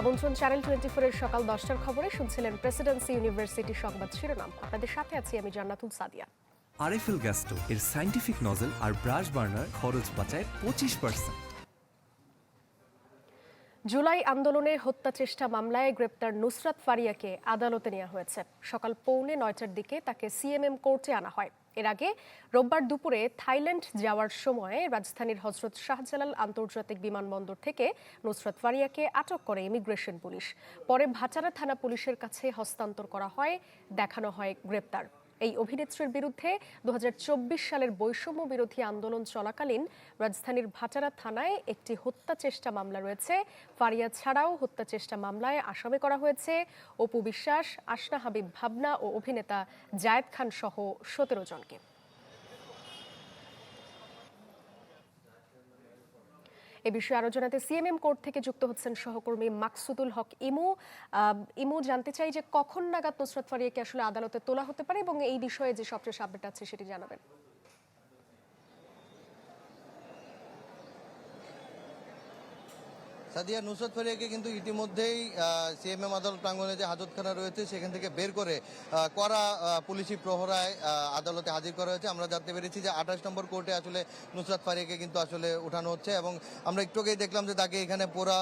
আমন্ত্রণ channel twenty ফোরের সকাল দশটার খবরে শুনছিলেন প্রেসিডেন্সি ইউনিভার্সিটি সংবাদ শিরোনাম। আপনাদের সাথে আছি আমি জান্নাতুল সাদিয়া। আরএফএল গ্যাস্টো এর সাইন্টিফিক নজেল আর ব্রাশ বার্নার খরচ বাঁচায় পঁচিশ পার্সেন্ট। জুলাই আন্দোলনে হত্যা চেষ্টা মামলায় গ্রেপ্তার নুসরাত ফারিয়াকে আদালতে নেওয়া হয়েছে। সকাল পৌনে নয়টার দিকে তাকে সিএমএম কোর্টে আনা হয়। এর আগে রোববার দুপুরে থাইল্যান্ড যাওয়ার সময় রাজধানীর হজরত শাহজালাল আন্তর্জাতিক বিমানবন্দর থেকে নুসরাত ফারিয়াকে আটক করে ইমিগ্রেশন পুলিশ। পরে ভাটারা থানা পুলিশের কাছে হস্তান্তর করা হয়, দেখানো হয় গ্রেপ্তার। এই অভিনেত্রীর বিরুদ্ধে দু হাজার চব্বিশ সালের বৈষম্য বিরোধী আন্দোলন চলাকালীন রাজধানীর ভাটারা থানায় একটি হত্যা চেষ্টা মামলা রয়েছে। ফারিয়া ছাড়াও হত্যা চেষ্টা মামলায় আসামি করা হয়েছে। অপু বিশ্বাস, আশনা হাবিব ভাবনা ও অভিনেতা জায়েদ খান সহ সতেরো জনকে। এ বিষয়ে আরও জানাতে সিএমএম কোর্ট থেকে যুক্ত হচ্ছেন সহকর্মী মাকসুদুল হক ইমু। ইমু, জানতে চাই যে কখন নাগাদ নুসরাত ফারিয়াকে আসলে আদালতে তোলা হতে পারে এবং এই বিষয়ে যে সবচেয়ে আপডেট আছে সেটি জানাবেন। সাদিয়া নুসরত ফারিয়াকে কিন্তু ইতিমধ্যেই সিএমএম আদালত প্রাঙ্গণে যে হাজতখানা রয়েছে, সেখান থেকে বের করে করা পুলিশি প্রহরায় আদালতে হাজির করা হয়েছে। আমরা জানতে পেরেছি যে আঠাশ নম্বর কোর্টে আসলে নুসরাত ফারিয়াকে কিন্তু আসলে উঠানো হচ্ছে এবং আমরা একটু আগেই দেখলাম যে তাকে এখানে পুরা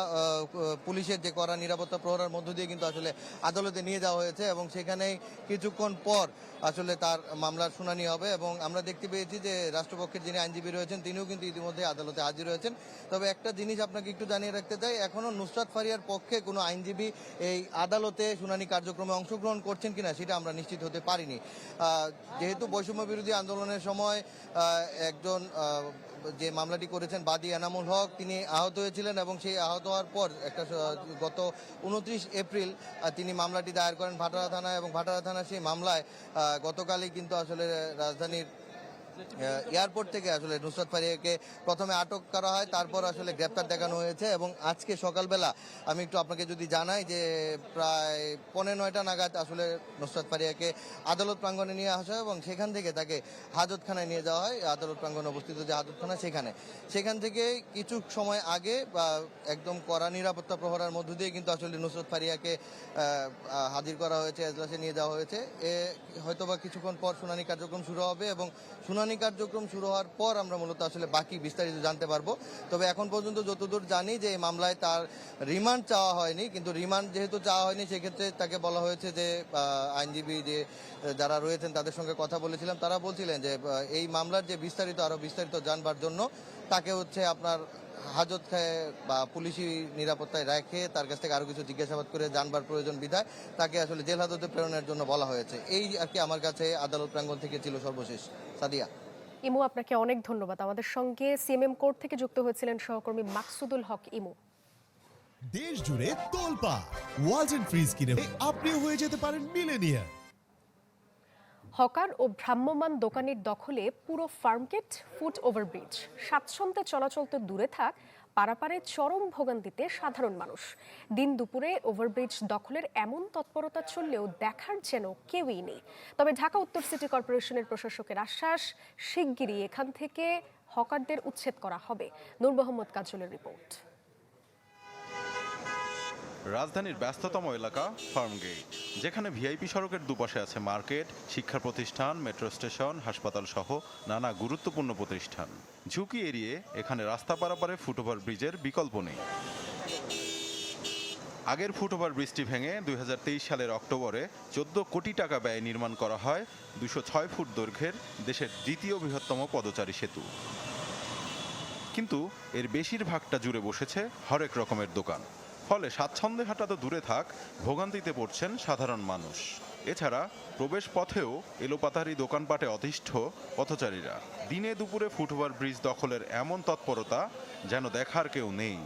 পুলিশের যে কড়া নিরাপত্তা প্রহরার মধ্য দিয়ে কিন্তু আসলে আদালতে নিয়ে যাওয়া হয়েছে এবং সেখানেই কিছুক্ষণ পর আসলে তার মামলার শুনানি হবে এবং আমরা দেখতে পেয়েছি যে রাষ্ট্রপক্ষের যিনি আইনজীবী রয়েছেন, তিনিও কিন্তু ইতিমধ্যে আদালতে হাজির হয়েছেন। তবে একটা জিনিস আপনাকে একটু জানিয়ে রাখতে চাই এখনও নুসরাত ফারিয়ার পক্ষে কোনো আইনজীবী এই আদালতে শুনানি কার্যক্রমে অংশগ্রহণ করছেন কিনা সেটা আমরা নিশ্চিত হতে পারিনি। যেহেতু বৈষম্য বিরোধী আন্দোলনের সময় একজন যে মামলাটি করেছেন বাদী এনামুল হক, তিনি আহত হয়েছিলেন এবং সেই আহত হওয়ার পর একটা গত উনত্রিশ এপ্রিল তিনি মামলাটি দায়ের করেন ভাটারা থানায় এবং ভাটারা থানার সেই মামলায় গতকালই কিন্তু আসলে রাজধানীর এয়ারপোর্ট থেকে আসলে নুসরাত ফারিয়াকে প্রথমে আটক করা হয়, তারপর আসলে গ্রেপ্তার দেখানো হয়েছে এবং আজকে সকালবেলা আমি একটু আপনাকে যদি জানাই যে প্রায় পনেরো নয়টা নাগাদ আসলে নুসরাত ফারিয়াকে আদালত প্রাঙ্গণে নিয়ে আসা হয় এবং সেখান থেকে তাকে হাজতখানায় নিয়ে যাওয়া হয়। আদালত প্রাঙ্গণে অবস্থিত যে হাজতখানা, সেখানে। সেখান থেকে কিছু সময় আগে বা একদম কড়া নিরাপত্তা প্রহরার মধ্য দিয়ে কিন্তু আসলে নুসরত ফারিয়াকে হাজির করা হয়েছে, এজলাসে নিয়ে যাওয়া হয়েছে। এ হয়তোবা কিছুক্ষণ পর শুনানি কার্যক্রম শুরু হবে এবং শুনানি কার্যক্রম শুরু হওয়ার পর আমরা মূলত আসলে বাকি বিস্তারিত জানতে পারব। তবে এখন পর্যন্ত যতদূর জানি যে এই মামলায় তার রিমান্ড চাওয়া হয়নি। কিন্তু রিমান্ড যেহেতু চাওয়া হয়নি, সেক্ষেত্রে তাকে বলা হয়েছে যে আইনজীবী যে, যারা রয়েছেন তাদের সঙ্গে কথা বলেছিলাম, তারা বলছিলেন যে এই মামলার যে বিস্তারিত আরও বিস্তারিত জানবার জন্য তাকে হচ্ছে আপনার হাজত খায় বা পুলিশি নিরাপত্তায় রেখে তার কাছ থেকে আরও কিছু জিজ্ঞাসাবাদ করে জানবার প্রয়োজন বিধায় তাকে আসলে জেল হাজতে প্রেরণের জন্য বলা হয়েছে। এই আর কি আমার কাছে আদালত প্রাঙ্গণ থেকে ছিল সর্বশেষ। সাদিয়া। ইমু আপনাকে অনেক ধন্যবাদ। আমাদের সঙ্গে সিএমএম কোর্ট থেকে যুক্ত হয়েছিলেন সহকর্মী মাকসুদুল হক। ইমু। দেশ জুড়ে তোলপা ওয়ালটন ফ্রিজ কিনে আপনিও হয়ে যেতে পারেন মিলেনিয়ার হকার ও ভ্রাম্যমান দোকানের দখলে পুরো ফার্মগেট ফুট ওভারব্রিজ স্বাচ্ছন্দ্যে চলাচল তো দূরে থাক, পারাপারে চরম ভোগান্তিতে সাধারণ মানুষ। দিন দুপুরে ওভারব্রিজ দখলের এমন তৎপরতা চললেও দেখার যেন কেউই নেই। তবে ঢাকা উত্তর সিটি কর্পোরেশনের প্রশাসকের আশ্বাস, শিগগিরই এখান থেকে হকারদের উচ্ছেদ করা হবে। নূর মোহাম্মদ কাজলের রিপোর্ট। রাজধানীর ব্যস্ততম এলাকা ফার্মগেট, যেখানে ভিআইপি সড়কের দুপাশে আছে মার্কেট, শিক্ষা প্রতিষ্ঠান, মেট্রো স্টেশন, হাসপাতাল সহ নানা গুরুত্বপূর্ণ প্রতিষ্ঠান। ঝুঁকি এড়িয়ে এখানে রাস্তা পারাপারে ফুটওভার ব্রিজের বিকল্প নেই। আগের ফুটওভার ব্রিজটি ভেঙে দুই হাজার তেইশ সালের অক্টোবরে চোদ্দ কোটি টাকা ব্যয়ে নির্মাণ করা হয় দুশো ছয় ফুট দৈর্ঘ্যের দেশের দ্বিতীয় বৃহত্তম পদচারী সেতু। কিন্তু এর বেশিরভাগটা জুড়ে বসেছে হরেক রকমের দোকান। ফলে স্বাচ্ছন্দ্যে হাঁটা তো দূরে থাক ভোগান্তিতে পড়ছেন সাধারণ মানুষ। এছাড়া প্রবেশ পথেও এলোপাতারি দোকানপাটে অতিষ্ঠ পথচারীরা। দিনে দুপুরে ফুটওভার ব্রিজ দখলের এমন তৎপরতা যেন দেখার কেউ নেই।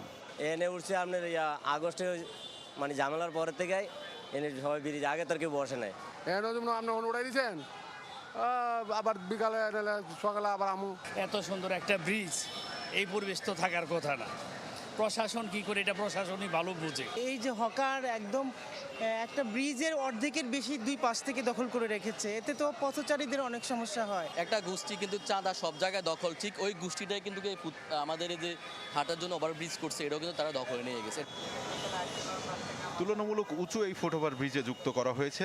এনে উঠছে আপনার ইয়া আগস্টে মানে ঝামেলার পরের থেকে এনে সবাই ব্রিজ আগে তো আর কেউ বসে নাই। এর জন্য আপনি ওখানে উঠাই দিয়েছেন আবার বিকালে সকালে আবার আমু। এত সুন্দর একটা ব্রিজ এই পরিবেশ তো থাকার কথা না। প্রশাসন কি করে? এটা প্রশাসনই ভালো বুঝে। এই যে হকার একদম একটা ব্রিজের অর্ধেকের বেশি দুই পাশ থেকে দখল করে রেখেছে। এতে তো পথচারীদের অনেক সমস্যা হয়। একটা গোষ্ঠী কিন্তু চাঁদা সব জায়গায় দখল। ঠিক ওই গোষ্ঠীটাই কিন্তু এই আমাদের এই যে হাঁটার জন্য ওভারব্রিজ করছে এটাও কিন্তু তারা দখলে নিয়ে গেছে। তুলনামূলক উঁচু এই ফুটওভার ব্রিজে যুক্ত করা হয়েছে।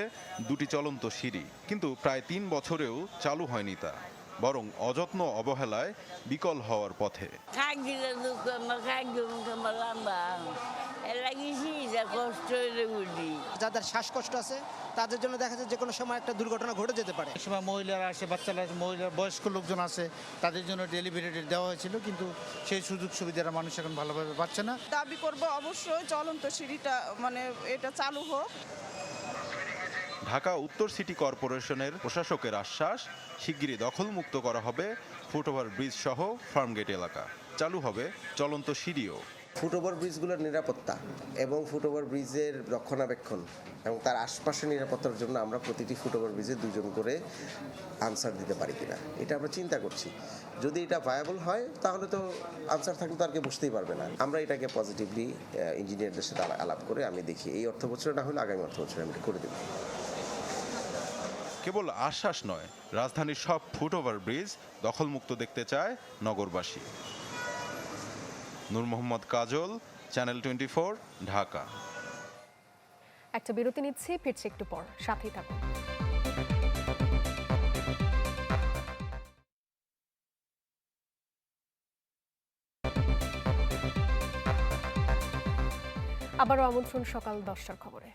দুটি চলন্ত সিঁড়ি। কিন্তু প্রায় তিন বছরেও চালু হয়নি তা। বরং অযত্ন অবহেলায় বিকল হওয়ার পথে. যাদের শ্বাসকষ্ট আছে তাদের জন্য দেখা যাচ্ছে যে কোনো সময় একটা দুর্ঘটনা ঘটে যেতে পারে। সময় মহিলারা আসে বাচ্চারা আসে, মহিলা বয়স্ক লোকজন আছে তাদের জন্য ডেলিভারি দেওয়া হয়েছিল কিন্তু সেই সুযোগ সুবিধাটা মানুষ এখন ভালোভাবে পাচ্ছে না। দাবি করব অবশ্যই চলন্ত সিঁড়িটা মানে এটা চালু হোক। ঢাকা উত্তর সিটি কর্পোরেশনের প্রশাসকের আশ্বাস, শিগগিরই দখলমুক্ত করা হবে ফুটওভার ব্রিজ সহ ফার্মগেট এলাকা। চালু হবে চলন্ত সিঁড়িও। ফুটওভার ব্রিজগুলোর নিরাপত্তা এবং ফুটওভার ব্রিজের রক্ষণাবেক্ষণ এবং তার আশপাশের নিরাপত্তার জন্য আমরা প্রতিটি ফুটওভার ব্রিজে দুজন করে আনসার দিতে পারি কিনা, এটা আমরা চিন্তা করছি। যদি এটা ভায়াবল হয়, তাহলে তো আনসার থাকলে তো আর কেউ বুঝতেই পারবে না। আমরা এটাকে পজিটিভলি ইঞ্জিনিয়ারদের সাথে আলা- আলাপ করে আমি দেখি, এই অর্থ বছরে না হলে আগামী অর্থ বছরে আমি করে দেবো। কেবল আশ্বাস নয়, রাজধানীর সব ফুটওভার ব্রিজ দখলমুক্ত দেখতে চায় নগরবাসী। Nur Mohammad Kajal, channel twenty Dhaka. একটা বিরতি নিচ্ছি, ফিরছি একটু পর। সাথেই থাকুন। আবারও আমন্ত্রণ সকাল দশটার খবরে।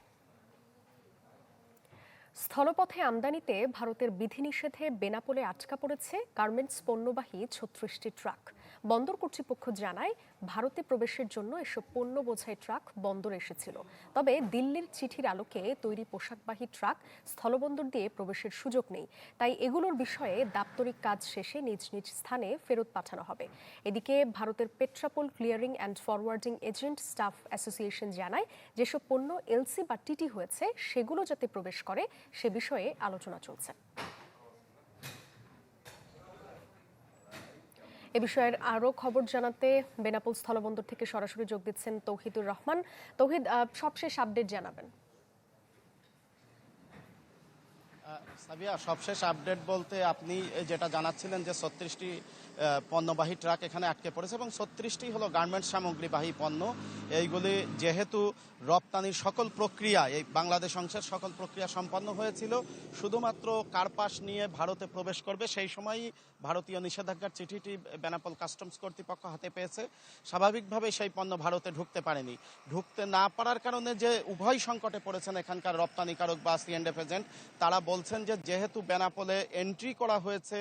স্থলপথে আমদানিতে ভারতের বিধিনিষেধে বেনাপোলে আটকা পড়েছে গার্মেন্টস পণ্যবাহী ছত্রিশটি ট্রাক। বন্দর কর্তৃপক্ষ জানায়, ভারতে প্রবেশের জন্য এসব পণ্য বোঝাই ট্রাক বন্দর এসেছিল। তবে দিল্লির চিঠির আলোকে তৈরি পোশাকবাহী ট্রাক স্থলবন্দর দিয়ে প্রবেশের সুযোগ নেই। তাই এগুলোর বিষয়ে দাপ্তরিক কাজ শেষে নিজ নিজ স্থানে ফেরত পাঠানো হবে। এদিকে ভারতের Petrapole clearing and forwarding agent staff association জানায়, যেসব পণ্য এলসি বা টিটি হয়েছে, সেগুলো যাতে প্রবেশ করে, সে বিষয়ে আলোচনা চলছে। এ বিষয়ের আরও খবর জানাতে বেনাপোল স্থলবন্দর থেকে সরাসরি যোগ দিচ্ছেন তৌহিদুর রহমান। তৌহিদ সবশেষ আপডেট জানাবেন। সাবিয়া, সবশেষ আপডেট বলতে আপনি যেটা জানাচ্ছিলেন যে ছত্রিশটি পণ্যবাহী ট্রাক এখানে আটকে পড়েছে এবং ছত্রিশটি হলো গার্মেন্টস সামগ্রীবাহী পণ্য। এইগুলি যেহেতু রপ্তানির সকল প্রক্রিয়া, এই বাংলাদেশ অংশের সকল প্রক্রিয়া সম্পন্ন হয়েছিল, শুধুমাত্র কার্পাস নিয়ে ভারতে প্রবেশ করবে, সেই সময়ই ভারতীয় নিষেধাজ্ঞার চিঠিটি বেনাপোল কাস্টমস কর্তৃপক্ষ হাতে পেয়েছে। স্বাভাবিকভাবে সেই পণ্য ভারতে ঢুকতে পারেনি। ঢুকতে না পারার কারণে যে উভয় সংকটে পড়েছেন এখানকার রপ্তানিকারক বা সিএনএফ এজেন্ট তারা বলছেন যে যেহেতু বেনাপোলে এন্ট্রি করা হয়েছে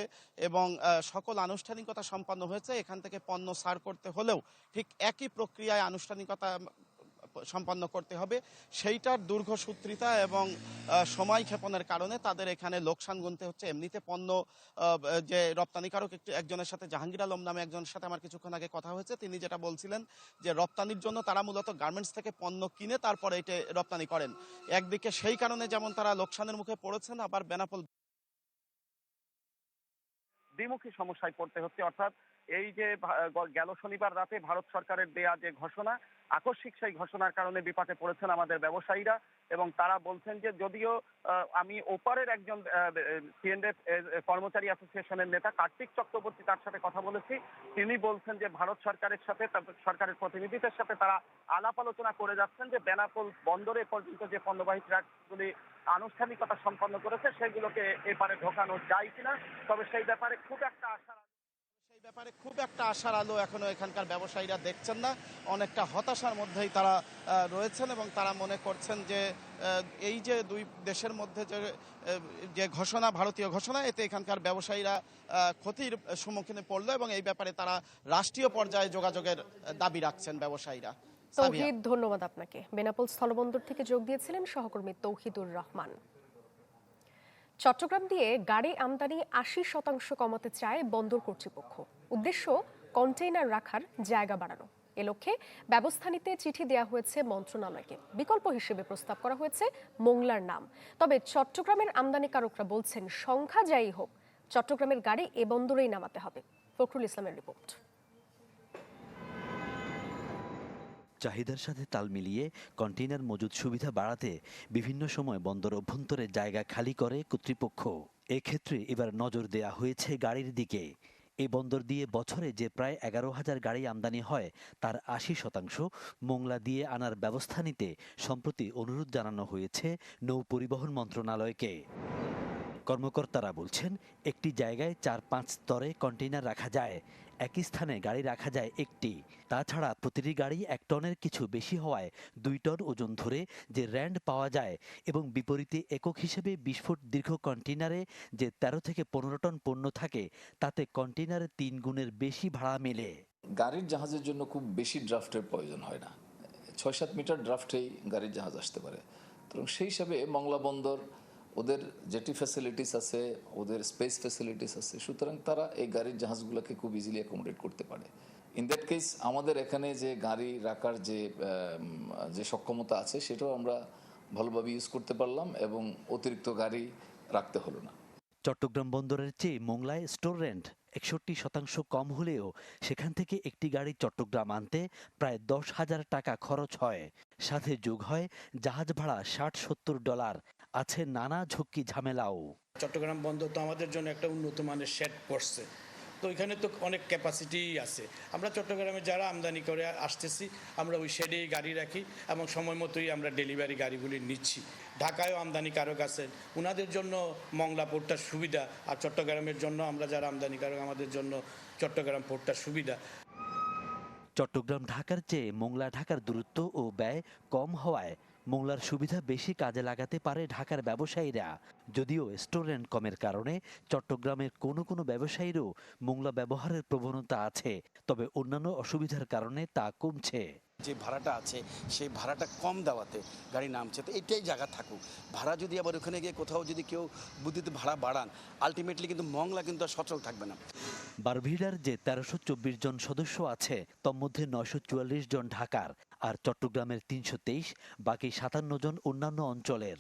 এবং সকল সকল আনুষ্ঠানিকতা সম্পন্ন হয়েছে, এখান থেকে পণ্য সার করতে হলেও ঠিক একই প্রক্রিয়ায় আনুষ্ঠানিকতা সম্পন্ন করতে হবে। সেইটার দীর্ঘসূত্রিতা এবং সময় ক্ষেপণের কারণে তাদের এখানে লোকসান গুনতে হচ্ছে। এমনিতে পণ্য যে রপ্তানিকারক একটি, একজনের সাথে জাহাঙ্গীর আলম নামে একজনের সাথে আমার কিছুক্ষণ আগে কথা হয়েছে, তিনি যেটা বলছিলেন যে রপ্তানির জন্য তারা মূলত গার্মেন্টস থেকে পণ্য কিনে তারপরে এটা রপ্তানি করেন। একদিকে সেই কারণে যেমন তারা লোকসানের মুখে পড়েছেন, আবার বেনাপোল দ্বিমুখী সমস্যায় পড়তে হচ্ছে। অর্থাৎ এই যে গেল শনিবার রাতে ভারত সরকারের দেয়া যে ঘোষণা, আকস্মিক সেই ঘোষণার কারণে বিপাকে পড়েছেন আমাদের ব্যবসায়ীরা এবং তারা বলছেন যে যদিও আমি ওপারের একজন সিএনএফ কর্মচারী অ্যাসোসিয়েশনের নেতা কার্তিক চক্রবর্তী তার সাথে কথা বলেছি। তিনি বলছেন যে ভারত সরকারের সাথে সরকারের প্রতিনিধিদের সাথে তারা আলাপ আলোচনা করে যাচ্ছেন যে বেনাপোল বন্দরে পর্যন্ত যে পণ্যবাহী ট্রাকগুলি আনুষ্ঠানিকতা সম্পন্ন করেছে, সেগুলোকে এপারে ঢোকানো যায় কিনা। তবে সেই ব্যাপারে খুব একটা আশা ব্যাপারে খুব একটা আশার আলো এখনও এখানকার ব্যবসায়ীরা দেখছেন না। অনেকটা হতাশার মধ্যেই তারা রয়েছেন এবং তারা মনে করছেন যে এই যে দুই দেশের মধ্যে যে যে ঘোষণা, ভারতীয় ঘোষণা, এতে এখানকার ব্যবসায়ীরা ক্ষতির সম্মুখীনে পড়ল এবং এই ব্যাপারে তারা রাষ্ট্রীয় পর্যায়ে যোগাযোগের দাবি রাখছেন ব্যবসায়ীরা। তৌহিদ, ধন্যবাদ আপনাকে। বেনাপোল স্থলবন্দর থেকে যোগ দিয়েছিলেন সহকর্মী তৌহিদুর রহমান। চট্টগ্রাম দিয়ে গাড়ি আমদানি আশি শতাংশ কমাতে চায় বন্দর কর্তৃপক্ষ। উদ্দেশ্য কন্টেইনার রাখার জায়গা বাড়ানো। এ লক্ষ্যে ব্যবস্থা নিতে চিঠি দেওয়া হয়েছে মন্ত্রণালয়কে। বিকল্প হিসেবে প্রস্তাব করা হয়েছে মোংলার নাম। তবে চট্টগ্রামের আমদানিকারকরা বলছেন, সংখ্যা যাই হোক, চট্টগ্রামের গাড়ি এ বন্দরেই নামাতে হবে। ফখরুল ইসলামের রিপোর্ট। চাহিদার সাথে তাল মিলিয়ে কন্টেইনার মজুদ সুবিধা বাড়াতে বিভিন্ন সময় বন্দর অভ্যন্তরে জায়গা খালি করে কর্তৃপক্ষ। এক্ষেত্রে এবার নজর দেয়া হয়েছে গাড়ির দিকে। এই বন্দর দিয়ে বছরে যে প্রায় এগারো হাজার গাড়ি আমদানি হয়, তার আশি শতাংশ মোংলা দিয়ে আনার ব্যবস্থা নিতে সম্প্রতি অনুরোধ জানানো হয়েছে নৌ পরিবহন মন্ত্রণালয়কে। কর্মকর্তারা বলছেন, একটি জায়গায় চার পাঁচ স্তরে কন্টেইনার রাখা যায়। একই স্থানে গাড়ি রাখা যায় একটি। তাছাড়া প্রতিটি গাড়ি এক টনের কিছু বেশি হওয়ায় দুই টন ওজন ধরে যে র্যান্ড পাওয়া যায় এবং বিপরীতে একক হিসেবে বিশ ফুট দীর্ঘ কন্টেইনারে যে তেরো থেকে পনেরো টন পণ্য থাকে, তাতে কন্টেনারে তিন গুণের বেশি ভাড়া মেলে। গাড়ির জাহাজের জন্য খুব বেশি ড্রাফটের প্রয়োজন হয় না। ছয় সাত মিটার ড্রাফটেই গাড়ির জাহাজ আসতে পারে। এবং সেই হিসাবে মংলা বন্দর ওদের জেটি ফ্যাসিলিটিস আছে, ওদের স্পেস ফ্যাসিলিটিস আছে, সুতরাং তারা এই গাড়ির জাহাজগুলোকে খুব ইজিলি অ্যাকোমোডেট করতে পারে। ইন দ্যাট কেস আমাদের এখানে যে গাড়ি রাখার যে যে সক্ষমতা আছে, সেটাও আমরা ভালোভাবে ইউজ করতে পারলাম এবং অতিরিক্ত গাড়ি রাখতে হলো না। চট্টগ্রাম বন্দরের চেয়ে মোংলায় স্টোর রেন্ট একষট্টি শতাংশ কম হলেও সেখান থেকে একটি গাড়ি চট্টগ্রাম আনতে প্রায় দশ হাজার টাকা খরচ হয়। সাথে যোগ হয় জাহাজ ভাড়া ষাট সত্তর ডলার আছে নানা ঝক্কি ঝামেলাও। চট্টগ্রাম বন্দর তো আমাদের জন্য একটা উন্নত মানের শেড পড়ছে তো এখানে তো অনেক ক্যাপাসিটি আছে। আমরা চট্টগ্রামে যারা আমদানি করে আসতেছি আমরা ওই শেডেই গাড়ি রাখি এবং সময় মতোই আমরা ডেলিভারি গাড়িগুলি নিচ্ছি। ঢাকায়ও আমদানিকারক আছেন ওনাদের জন্য মংলা পোর্টটার সুবিধা আর চট্টগ্রামের জন্য আমরা যারা আমদানিকারক আমাদের জন্য চট্টগ্রাম পোর্টটার সুবিধা। চট্টগ্রাম ঢাকার চেয়ে মোংলা ঢাকার দূরত্ব ও ব্যয় কম হওয়ায় মোংলার সুবিধা বেশি কাজে লাগাতে পারে ঢাকার ব্যবসায়ীরা। যদিও স্টোর অ্যান্ড কমের কারণে চট্টগ্রামের কোনো কোনো ব্যবসায়ীরও মোংলা ব্যবহারের প্রবণতা আছে, তবে অন্যান্য অসুবিধার কারণে তা কমছে। যে ভাড়াটা আছে সেই ভাড়াটা কম দেওয়াতে গাড়ি নামছে। তো এটাই জায়গা থাকুক। ভাড়া যদি আবার ওখানে গিয়ে কোথাও যদি কেউ বুদ্ধিতে ভাড়া বাড়ান আলটিমেটলি কিন্তু মংলা কিন্তু আর সচল থাকবে না। বারভিডার যে তেরোশো চব্বিশ জন সদস্য আছে তন্মধ্যে নয়শো চুয়াল্লিশ জন ঢাকার আর চট্টগ্রামের তিনশো তেইশ বাকি সাতান্ন জন অন্যান্য অঞ্চলের।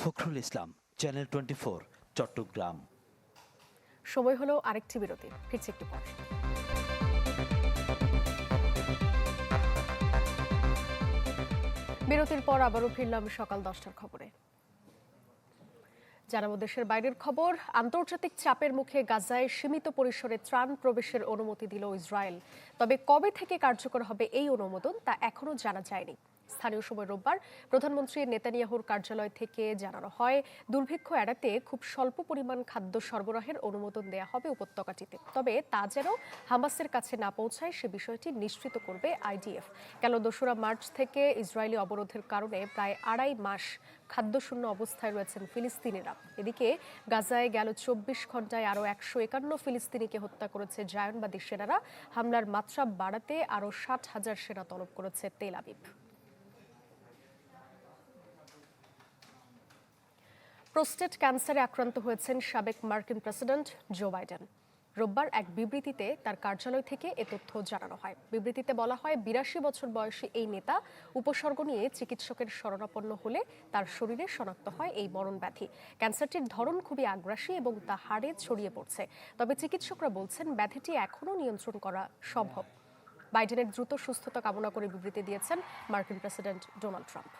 Fakhrul Islam channel twenty four Chattogram. সময় হলো আরেকটি বিরতি। ফিরছি একটু পর। বিরতির পর আবারও ফিরলাম সকাল দশটার খবরে। জানাব দেশের বাইরের খবর। আন্তর্জাতিক চাপের মুখে গাজায় সীমিত পরিসরে ত্রাণ প্রবেশের অনুমতি দিল ইসরায়েল। তবে কবে থেকে কার্যকর হবে এই অনুমোদন তা এখনও জানা যায়নি। স্থানীয় সময় রোববার প্রধানমন্ত্রী নেতানিয়াহুর কার্যালয় থেকে জানানো হয়, দুর্ভিক্ষ এড়াতে খুব স্বল্প পরিমাণ খাদ্য সরবরাহের অনুমোদন দেয়া হবে উপত্যকাটিতে। তবে তা যেন হামাসের কাছে না পৌঁছায় সে বিষয়টি নিশ্চিত করবে আইডিএফ। গেল দোসরা মার্চ থেকে ইসরায়েলি অবরোধের কারণে প্রায় আড়াই মাস খাদ্যশূন্য অবস্থায় রয়েছেন ফিলিস্তিনিরা। এদিকে গাজায় গেল চব্বিশ ঘন্টায় আরও একশো একান্ন ফিলিস্তিনিকে হত্যা করেছে জায়নবাদী সেনারা। হামলার মাত্রা বাড়াতে আরও ষাট হাজার সেনা তলব করেছে তেল আবিব। প্রোস্টেট ক্যান্সারে আক্রান্ত হয়েছেন সাবেক মার্কিন প্রেসিডেন্ট জো বাইডেন। রোববার এক বিবৃতিতে তার কার্যালয় থেকে এ তথ্য জানানো হয়। বিবৃতিতে বলা হয়, বিরাশি বছর বয়সী এই নেতা উপসর্গ নিয়ে চিকিৎসকের শরণাপন্ন হলে তার শরীরে শনাক্ত হয় এই মরণ ব্যাধি। ক্যান্সারটির ধরন খুবই আগ্রাসী এবং তা হাড়ে ছড়িয়ে পড়ছে। তবে চিকিৎসকরা বলছেন, ব্যাধিটি এখনও নিয়ন্ত্রণ করা সম্ভব। বাইডেনের দ্রুত সুস্থতা কামনা করে বিবৃতি দিয়েছেন মার্কিন প্রেসিডেন্ট ডোনাল্ড ট্রাম্প।